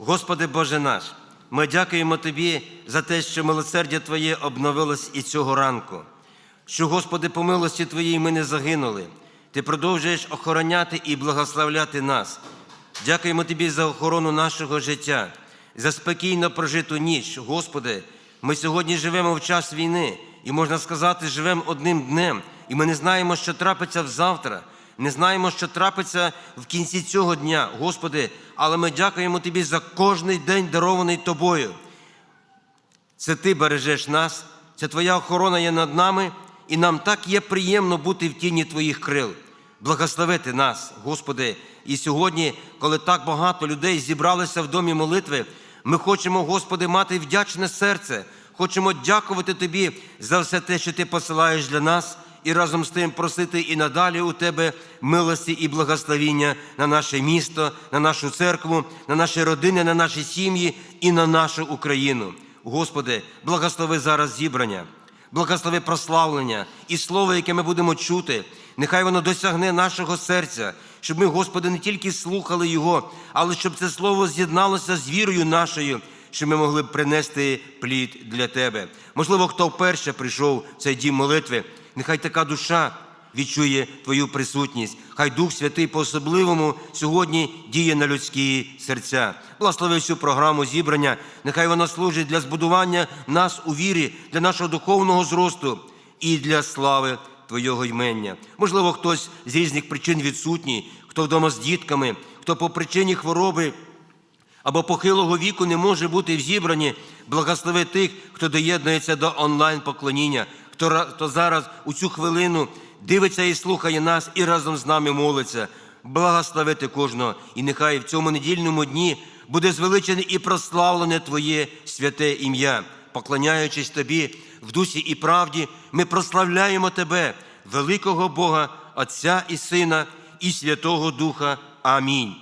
Господи Боже наш, ми дякуємо Тобі за те, що милосердя Твоє обновилось і цього ранку, що, Господи, по милості Твоїй ми не загинули. Ти продовжуєш охороняти і благословляти нас. Дякуємо Тобі за охорону нашого життя, за спокійно прожиту ніч. Господи, ми сьогодні живемо в час війни, і можна сказати, живемо одним днем, і ми не знаємо, що трапиться завтра, не знаємо, що трапиться в кінці цього дня, Господи, але ми дякуємо Тобі за кожний день, дарований Тобою. Це Ти бережеш нас, це Твоя охорона є над нами, і нам так є приємно бути в тіні Твоїх крил, благословити нас, Господи. І сьогодні, коли так багато людей зібралися в домі молитви, ми хочемо, Господи, мати вдячне серце, хочемо дякувати Тобі за все те, що Ти посилаєш для нас, і разом з тим просити і надалі у Тебе милості і благословіння на наше місто, на нашу церкву, на наші родини, на наші сім'ї і на нашу Україну. Господи, благослови зараз зібрання, благослови прославлення і слово, яке ми будемо чути. Нехай воно досягне нашого серця, щоб ми, Господи, не тільки слухали Його, але щоб це слово з'єдналося з вірою нашою, щоб ми могли принести плід для Тебе. Можливо, хто вперше прийшов в цей дім молитви, нехай така душа відчує Твою присутність. Хай Дух Святий по-особливому сьогодні діє на людські серця. Благослови всю програму зібрання. Нехай вона служить для збудування нас у вірі, для нашого духовного зросту і для слави Твого ймення. Можливо, хтось з різних причин відсутній, хто вдома з дітками, хто по причині хвороби або похилого віку не може бути в зібранні, благослови тих, хто доєднується до онлайн-поклоніння, хто, хто зараз у цю хвилину дивиться і слухає нас і разом з нами молиться. Благословити кожного, і нехай в цьому недільному дні буде звеличене і прославлене Твоє святе ім'я. Поклоняючись Тобі в дусі і правді, ми прославляємо Тебе, великого Бога, Отця і Сина, і Святого Духа. Амінь.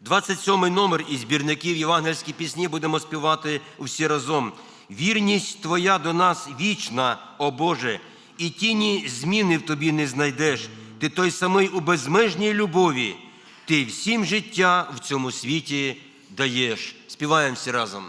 27 номер із збірників євангельські пісні будемо співати всі разом. Вірність Твоя до нас вічна, о Боже, і тіні зміни в тобі не знайдеш. Ти той самий у безмежній любові, ти всім життя в цьому світі даєш. Співаємо всі разом.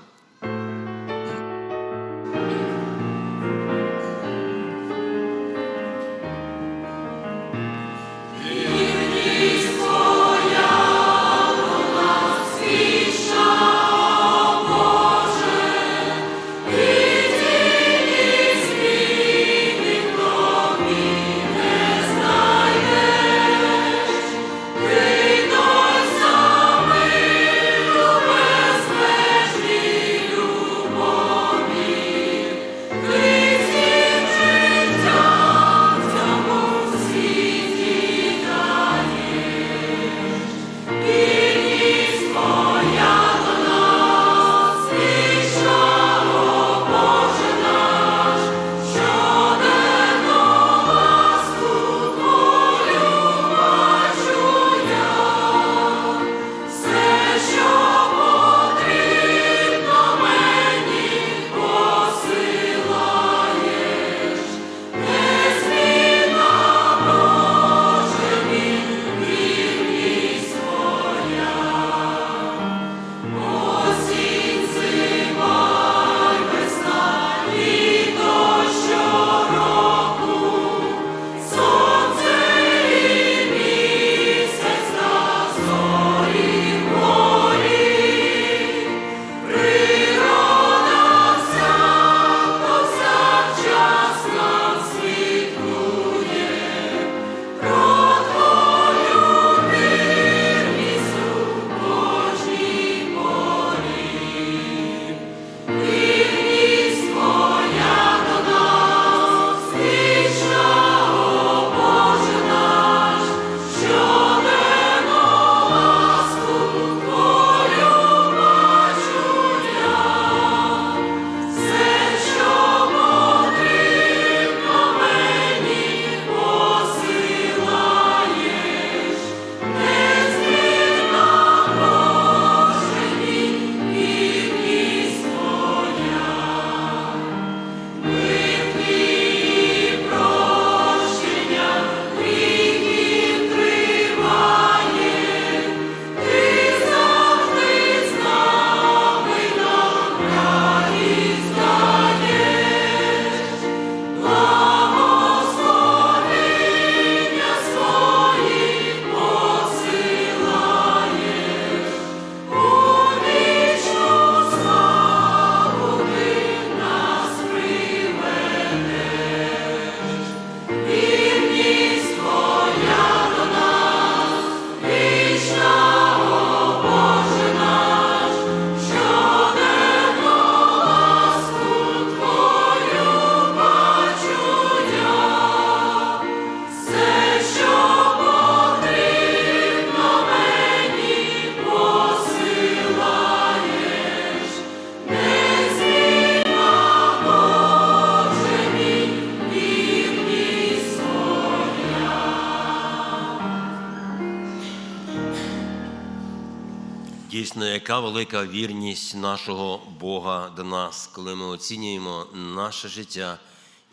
Дійсно, яка велика вірність нашого Бога до нас, коли ми оцінюємо наше життя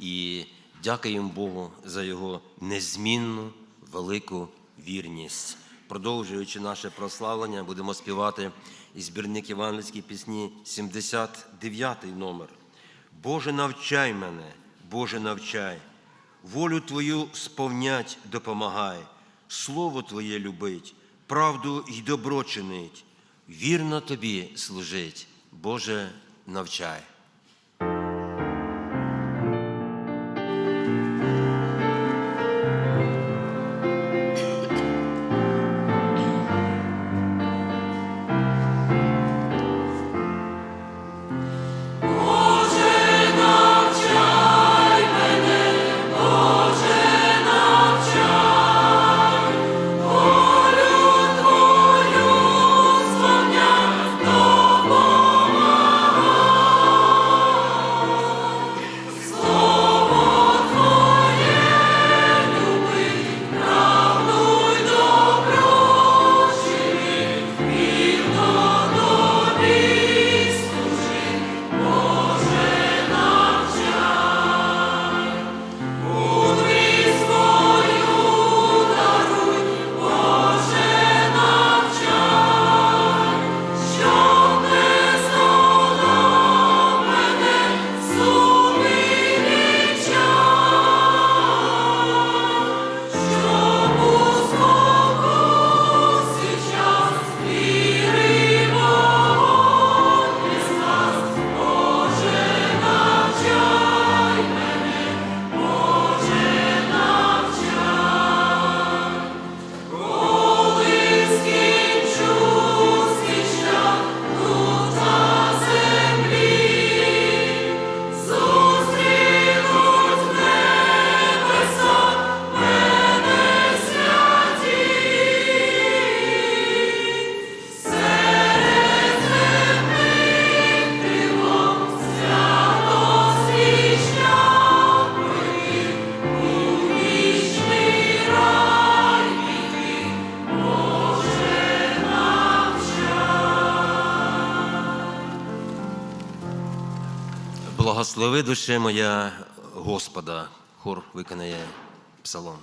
і дякуємо Богу за Його незмінну велику вірність. Продовжуючи наше прославлення, будемо співати із збірник Євангельські пісні 79 номер. Боже, навчай мене, Боже, навчай, волю Твою сповнять допомагай, Слово Твоє любить, правду й добро чинить, вірно Тобі служить, Боже, навчай. Благослови душе моя Господа. Хор виконає псалом.